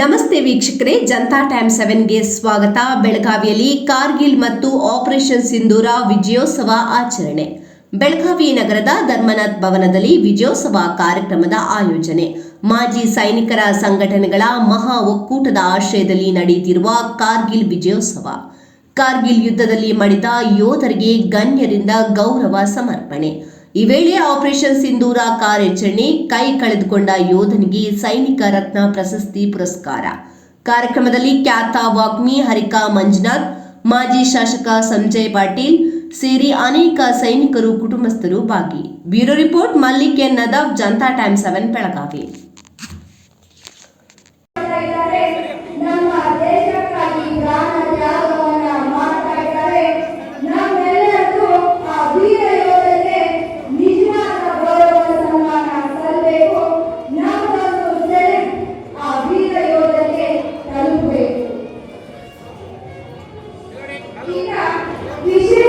ನಮಸ್ತೆ ವೀಕ್ಷಕರೇ, ಜನತಾ ಟೈಮ್ ಸೆವೆನ್ಗೆ ಸ್ವಾಗತ. ಬೆಳಗಾವಿಯಲ್ಲಿ ಕಾರ್ಗಿಲ್ ಮತ್ತು ಆಪರೇಷನ್ ಸಿಂಧೂರ ವಿಜಯೋತ್ಸವ ಆಚರಣೆ. ಬೆಳಗಾವಿ ನಗರದ ಧರ್ಮನಾಥ್ ಭವನದಲ್ಲಿ ವಿಜಯೋತ್ಸವ ಕಾರ್ಯಕ್ರಮದ ಆಯೋಜನೆ. ಮಾಜಿ ಸೈನಿಕರ ಸಂಘಟನೆಗಳ ಮಹಾ ಒಕ್ಕೂಟದ ಆಶ್ರಯದಲ್ಲಿ ನಡೆಯುತ್ತಿರುವ ಕಾರ್ಗಿಲ್ ವಿಜಯೋತ್ಸವ. ಕಾರ್ಗಿಲ್ ಯುದ್ಧದಲ್ಲಿ ಮಡಿದ ಯೋಧರಿಗೆ ಗಣ್ಯರಿಂದ ಗೌರವ ಸಮರ್ಪಣೆ. ಈ ವೇಳೆ ಆಪರೇಷನ್ ಸಿಂಧೂರ ಕಾರ್ಯಾಚರಣೆ ಕೈ ಕಳೆದುಕೊಂಡ ಯೋಧನಿಗೆ ಸೈನಿಕ ರತ್ನ ಪ್ರಶಸ್ತಿ ಪುರಸ್ಕಾರ. ಕಾರ್ಯಕ್ರಮದಲ್ಲಿ ಖ್ಯಾತ ವಾಗ್ಮಿ ಹರಿಕಾ ಮಂಜುನಾಥ್, ಮಾಜಿ ಶಾಸಕ ಸಂಜಯ್ ಪಾಟೀಲ್ ಸೇರಿ ಅನೇಕ ಸೈನಿಕರು ಕುಟುಂಬಸ್ಥರು ಭಾಗಿ. Bureau report, Mallik Nadaf Janata time seven, Belagavi. ವಿಶೇಷ